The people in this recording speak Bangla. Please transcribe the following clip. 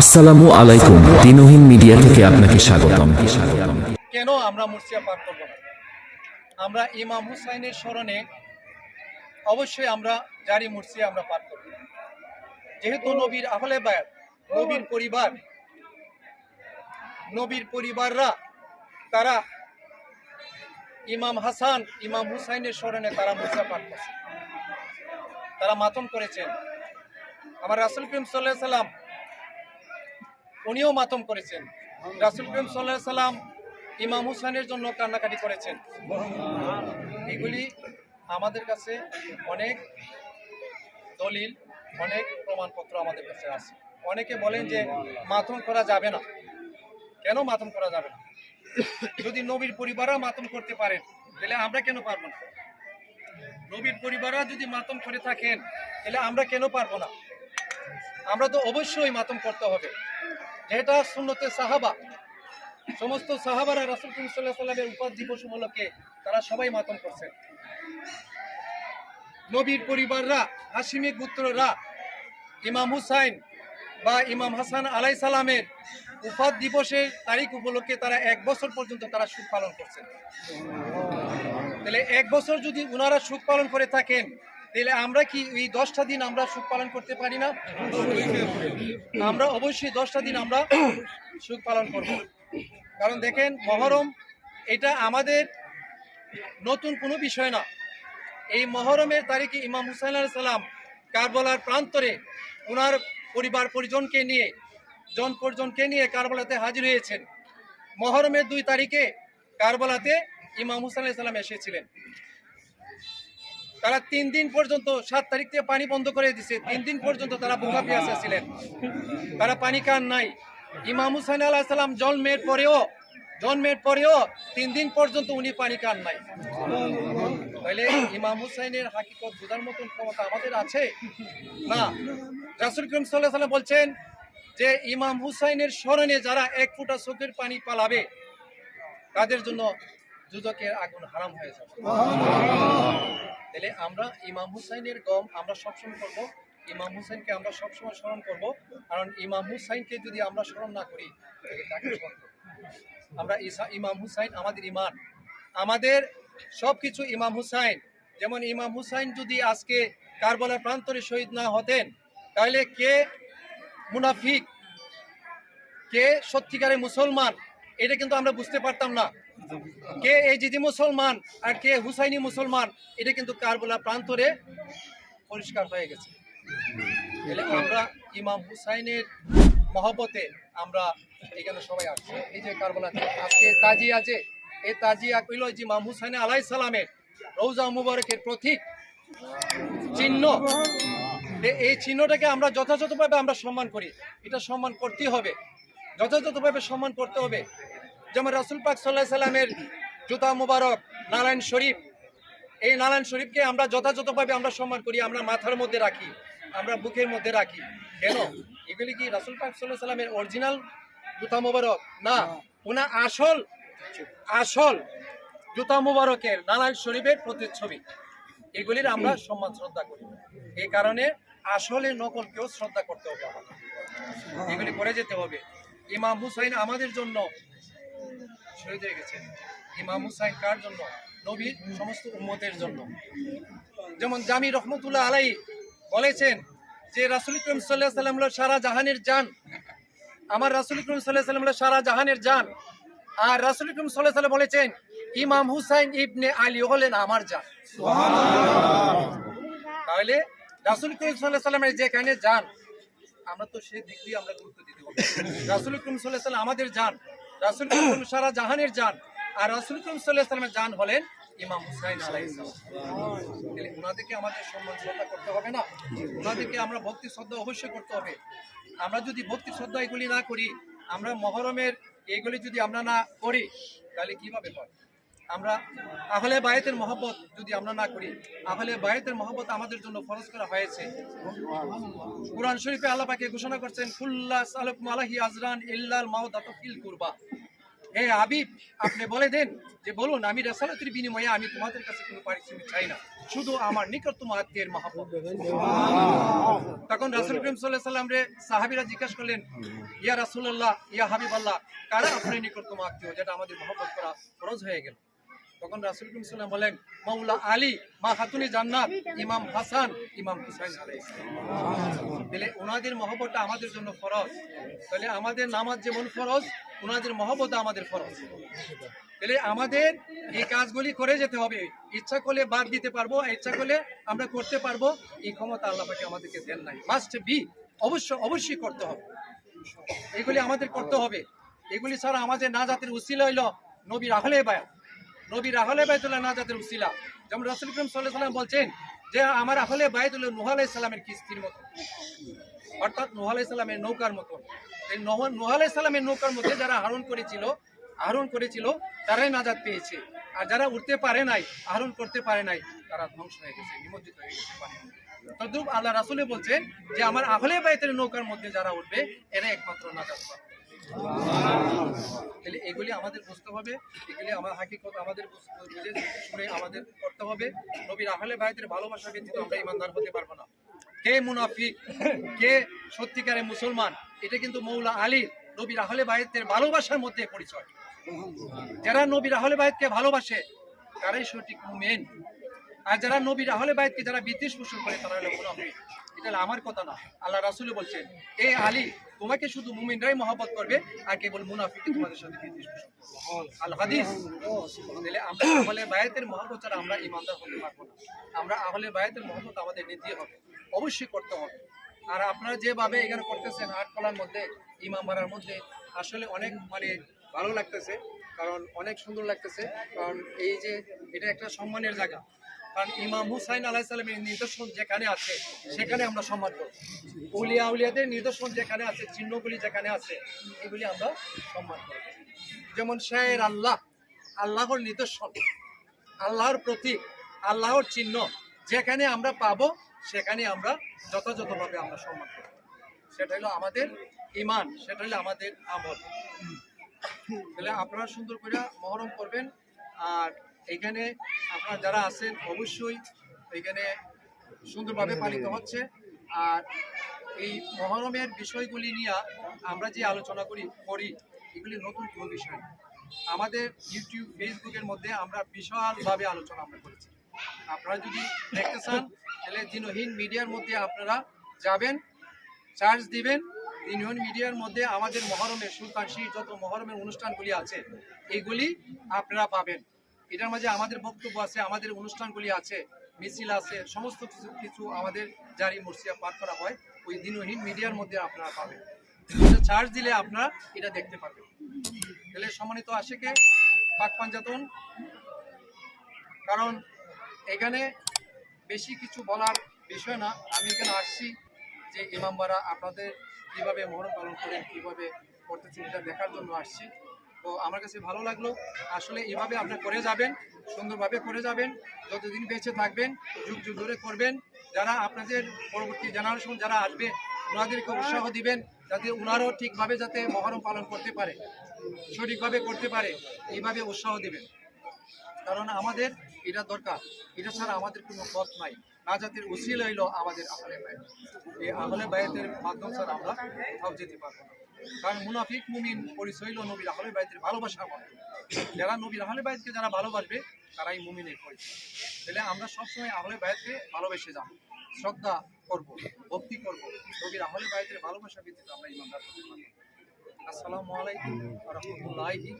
আসসালামু আলাইকুম দিনহীন মিডিয়া থেকে আপনাকে স্বাগতম। কেন আমরা মুর্শিয়া পাঠ করব না? আমরা ইমাম হুসাইনের স্মরণে অবশ্যই আমরা জারি মুর্শিয়া আমরা পাঠ করব। যেহেতু নবীর আহলে বায়াত, নবীর পরিবার, নবীর পরিবাররা, তারা ইমাম হাসান, ইমাম হুসাইনের স্মরণে তারা মুর্শিয়া পাঠ করছে। তারা মাতম করেছেন। আমার রাসুল করিম সাল্লাহ সাল্লাম উনিও মাতম করেছেন। রাসুল করিম সাল্লাহ সাল্লাম ইমাম হুসাইনের জন্য কান্নাকাটি করেছেন। এগুলি আমাদের কাছে অনেক দলিল, অনেক প্রমাণপত্র আমাদের কাছে আছে। অনেকে বলেন যে মাতম করা যাবে না। কেন মাতম করা যাবে না? যদি নবীর পরিবাররা মাতম করতে পারেন, তাহলে আমরা কেন পারব না? নবীর পরিবাররা যদি মাতম করে থাকেন, তাহলে আমরা কেন পারব না? আমরা তো অবশ্যই মাতম করতে হবে। যেটা সুন্নতে সাহাবা, সমস্ত সাহাবারা রাসুল সাল্লাহ সাল্লামের উপাদ দিবস উপলক্ষে তারা সবাই মাতম করছেন। নবীর পরিবাররা হাসিমি পুত্ররা, ইমাম হুসাইন বা ইমাম হাসান আলাই সালামের উপাদ দিবসের তারিখ উপলক্ষে তারা এক বছর পর্যন্ত তারা সুখ পালন করছেন। তাহলে এক বছর যদি ওনারা সুখ পালন করে থাকেন তাহলে আমরা কি এই দশটা দিন আমরা সুখ পালন করতে পারি না? আমরা অবশ্যই দশটা দিন আমরা সুখ পালন করব। কারণ দেখেন, মহরম এটা আমাদের নতুন কোনো বিষয় না। এই মহরমের তারিখে ইমাম হুসাইন আলাইহিস সালাম কারবালার প্রান্তরে ওনার পরিবার পরিজনকে নিয়ে, জন পরিজনকে নিয়ে কারবালাতে হাজির হয়েছেন। মহরমের দুই তারিখে কারবালাতে ইমাম হুসাইন আলাইহিস সালাম এসেছিলেন। তারা তিন দিন পর্যন্ত, সাত তারিখ থেকে পানি বন্ধ করে দিছে। তিন দিন পর্যন্ত তারা বোকা পেয়াসা ছিলেন। তারা পানি খান নাই। ইমাম হুসাইন আলাহ সাল্লাম জন্মের পরেও জন্মের পরেও তিন দিন পর্যন্ত উনি পানি খান নাই। তাহলে ইমাম হুসাইনের হাকিকত বোঝার মতন ক্ষমতা আমাদের আছে? না। রাসুল করিম সাল্লাহ সাল্লাম বলছেন যে, ইমাম হুসাইনের স্মরণে যারা এক ফুটা চোখের পানি পালাবে, তাদের জন্য দুদকের আগুন হারাম হয়ে যাবে। তাহলে আমরা ইমাম হুসাইনের গম আমরা সবসময় করব, ইমাম হুসাইনকে আমরা সবসময় স্মরণ করব, কারণ ইমাম হুসাইনকে যদি আমরা স্মরণ না করি? আমরা ইসা ইমাম হুসাইন আমাদের ইমান আমাদের সব কিছু ইমাম হুসাইন। যেমন ইমাম হুসাইন যদি আজকে কারবালার প্রান্তরে শহীদ না হতেন, তাহলে কে মুনাফিক? কে সত্যিকারের মুসলমান? এটা কিন্তু আমরা বুঝতে পারতাম না। কে এই জিদি মুসলমান আর কে হুসাইনি মুসলমান, এটা কিন্তু কারবালা প্রান্তরে পরিষ্কার হয়ে গেছে। আমরা ইমাম হুসাইনের মহব্বতে আমরা এখানে সবাই আসছি। এই যে কারবালাতে আজকে তাজি আছে এই তাজিয়া কইল যে ইমাম হুসাইন আলাই সালামের রৌজা মুবারকের প্রতীক চিহ্ন। এই চিহ্নটাকে আমরা যথাযথভাবে আমরা সম্মান করি। এটা সম্মান করতেই হবে। যথাযথভাবে সম্মান করতে হবে। যেমন রাসুল পাক সাল্লাহ সাল্লামের জুতা মুবারক, নারায়ণ শরীফ, এই নারায়ণ শরীফকে আমরা যথাযথভাবে আমরা সম্মান করি, আমরা মাথার মধ্যে রাখি, আমরা বুকের মধ্যে রাখি। কেন? এগুলি কি রাসুল পাক সাল্লাহ সাল্লামের অরিজিনাল জুতা মুবারক? না ওনার আসল আসল জুতা মুবারকের নারায়ণ শরীফের প্রতিচ্ছবি। এগুলির আমরা সম্মান, শ্রদ্ধা করি। এই কারণে আসলে নকলকেও শ্রদ্ধা করতে হবে। এগুলি করে যেতে হবে। ইমাম হুসাইন আমাদের জন্য শহীদ হয়ে গেছেন। ইমাম হুসাইন কার জন্য? নবীর সমস্ত উম্মতের জন্য। যেমন জামি রহমতুল্লাহ আলাই বলেছেন যে রাসুল করিম সাল্লাহ সাল্লাম হলো সারা জাহানের জান। আমার রাসুল করিম সাল্লাহ সাল্লাম হলো সারা জাহানের জান। আর রাসুল করিম সাল্লাহ সাল্লাম বলেছেন ইমাম হুসাইন ইবনে আলী হলেন আমার জান। তাহলে রাসুল করিম সাল্লাহ সাল্লামের যেখানে যান আমরা তো সেই দিক দিয়ে আমরা গুরুত্ব দিতে হবে। রাসুল করিম সাল্লাহ সাল্লাম আমাদের যান রাসুল সারা জাহানের যান আর সাল্লামের যান হলেন আমরা শ্রদ্ধা অবশ্যই করতে হবে। আমরা যদি ভক্তি শ্রদ্ধা এগুলি না করি, আমরা মহরমের এগুলি যদি আমরা না করি, তাহলে কীভাবে হয়? আমরা আহলে বায়েতের মহব্বত যদি আমরা না করি, আহলে বায়েতের মহব্বত আমাদের জন্য ফরজ করা হয়েছে। কোরআন শরীফে আল্লাহ পাকে ঘোষণা করছেন, কুল্লা সালাকুম আলাহি আজরান ইল্লাল মাউদাতু ফিল কুরবা। হে হাবিব, আপনি বলে দেন যে, বলুন, আমি রেসালাতের বিনিময়ে আমি তোমাদের কাছে কোনো পারিশ্রমিক চাই না। শুধু আমার নিকটতম আত্মীয়ের মহাব্বত। তখন রাসুল করিম সাল্লাহ সাল্লাম রে সাহাবিরা জিজ্ঞাসা করলেন, ইয়া রাসূলুল্লাহ, ইয়া হাবিবাল্লাহ, কারা আপনার নিকটতম আত্মীয় যেটা আমাদের মহব্বত করা ফরজ হয়ে গেল? তখন রাসূল সাল্লাল্লাহু বলেন, মাওলা আলী, মা খাতুনে জান্নাত, ইমাম হাসান, ইমাম হুসাইন সালাম। তাহলে ওনাদের মহব্বতটা আমাদের জন্য ফরজ। তাহলে আমাদের নামাজ যেমন ফরজ ওনাদের মহব্বত আমাদের ফরজ। তাহলে আমাদের এই কাজগুলি করে যেতে হবে। ইচ্ছা করলে বাদ দিতে পারব, ইচ্ছা করলে আমরা করতে পারব। এই ক্ষমতা আল্লাহ পাকে আমাদেরকে দেন নাই। মাস্ট বি অবশ্য, অবশ্যই করতে হবে। এগুলি আমাদের করতে হবে। এগুলি ছাড়া আমাদের না জাতের উসিলা হইল নবীর আহলে বায়াত। নবীর আহলে বায়তুল্লাহ না জাতের উসিলা। যেমন রসুল ইকরম সাল্লাহ বলছেন যে আমার আহলে বায়তুল্লাহ নুহ আলাইসাল্লামের কিস্তির মতো। অর্থাৎ নুহ সালামের নৌকার মতো। এই নহ সালামের নৌকার মধ্যে যারা আহরণ করেছিল আহরণ করেছিল, তারাই নাজাত পেয়েছে। আর যারা উঠতে পারে নাই, আহরণ করতে পারে নাই, তারা ধ্বংস হয়ে গেছে, নিমজ্জিত হয়ে গেছে। তদ্রুপ আল্লাহ রাসুলে বলছেন যে আমার আহলে বাইতের নৌকার মধ্যে যারা উঠবে, এরা একমাত্র তাহলে এগুলি আমাদের বুঝতে হবে, এগুলি আমার হাকিকত আমাদের বুঝে শুনে আমাদের করতে হবে। নবীর আহলে বাইতের ভালোবাসা আমরা ইমানদার হতে পারব না। কে মুনাফিক, কে সত্যিকারের মুসলমান, এটা কিন্তু মৌলা আলীর নবীর আহলে বাইতের ভালোবাসার মধ্যে পরিচয়। যারা নবীর আহলে বাইতকে ভালোবাসে, তারাই সঠিক মুমেন। আর যারা নবীর আহলে বাইতকে যারা বিদ্বেষ পোষণ করে, তারা হলো মুনাফিক। এটা আমার কথা না। আল্লাহ রাসুল বলছেন এ আলী, তোমাকে শুধু মুমিনরাই মহব্বত করবে, আর কেবল মুনাফিক তোমাদের সাথে বিদ্বেষ পোষণ করবে। আমাদের হবে। অবশ্যই করতে হবে। আর আপনারা যেভাবে এখানে করতেছেন মধ্যে মধ্যে, আসলে অনেক মানে ভালো লাগতেছে। কারণ অনেক সুন্দর লাগতেছে। কারণ এই যে, এটা একটা সম্মানের জায়গা। কারণ ইমাম হুসাইন আলাহ সালামের নিদর্শন যেখানে আছে, সেখানে আমরা সম্মান করব। উলিয়া উলিয়াদের নিদর্শন যেখানে আছে, চিহ্নগুলি যেখানে আছে, এগুলি আমরা সম্মান করব। যেমন শায়ের আল্লাহ, আল্লাহর নিদর্শন, আল্লাহর প্রতীক, আল্লাহর চিহ্ন, যেখানে আমরা পাবো, সেখানে আমরা যথাযথভাবে আমরা সম্মান করব। সেটা হলো আমাদের ইমান, সেটা হলো আমাদের আমল। তাহলে আপনারা সুন্দর করে মহরম করবেন, আর এখানে আপনারা যারা আছেন অবশ্যই এখানে সুন্দরভাবে পালিত হচ্ছে। আর এই মহরমের বিষয়গুলি নিয়ে আমরা যে আলোচনা করি করি এগুলি নতুন কোনো বিষয় আমাদের ইউটিউব ফেসবুকের মধ্যে আমরা বিশালভাবে আলোচনা আমরা করেছি। আপনারা যদি দেখতে চান তাহলে দিনহীন মিডিয়ার মধ্যে আপনারা যাবেন চার্জ দিবেন। ইউনিয়ন মিডিয়ার মধ্যে আমাদের মহরমের সুলতান শীর যত মহরমের অনুষ্ঠানগুলি আছে এইগুলি আপনারা পাবেন। এটার মাঝে আমাদের বক্তব্য আছে, আমাদের অনুষ্ঠানগুলি আছে, মিছিল আছে, সমস্ত কিছু কিছু আমাদের জারি মুর্শিয়া পাঠ করা হয়, ওই দিনহীন মিডিয়ার মধ্যে আপনারা পাবেন। চার্জ দিলে আপনারা এটা দেখতে পাবেন। তাহলে সম্মানিত আসে আশেকে পাক পাঞ্জাতন, কারণ এখানে বেশি কিছু বলার বিষয় না। আমি এখানে আসছি যে ইমামবারা আপনাদের কীভাবে মহরম পালন করেন, কীভাবে করতেছেন এটা দেখার জন্য আসছি। তো আমার কাছে ভালো লাগল। আসলে এভাবে আপনি করে যাবেন, সুন্দরভাবে করে যাবেন, যতদিন বেঁচে থাকবেন, যুগ যুগ ধরে করবেন, যারা আপনাদের পরবর্তী জেনারেশন যারা আসবে, ওনাদেরকে উৎসাহ দিবেন যাতে ওনারাও ঠিকভাবে যাতে মহরম পালন করতে পারে, সঠিকভাবে করতে পারে, এইভাবে উৎসাহ দিবেন। কারণ আমাদের এটা দরকার, এটা ছাড়া আমাদের কোনো পথ নাই। নাজাতের উসিল হইল আমাদের আহলে বায়াত এই আহলে বায়াতের মাধ্যম ছাড়া আমরা কোথাও যেতে পারব না। কারণ মুনাফিক, মুমিন পরিচয় হইল নবীর আহলে বায়াতের ভালোবাসার মতো যারা নবীর আহলে বায়াতকে যারা ভালোবাসবে, তারাই মুমিনের পরিচয়। তাহলে আমরা সবসময় আহলে বায়াতকে ভালোবেসে যাব, শ্রদ্ধা করব, ভক্তি করব। নবীর আহলে বায়াতের ভালোবাসা ভিত্তিতে আমরা ইমানদার হতে পারব। আসসালামু আলাইকুম রাহমাতুল্লাহি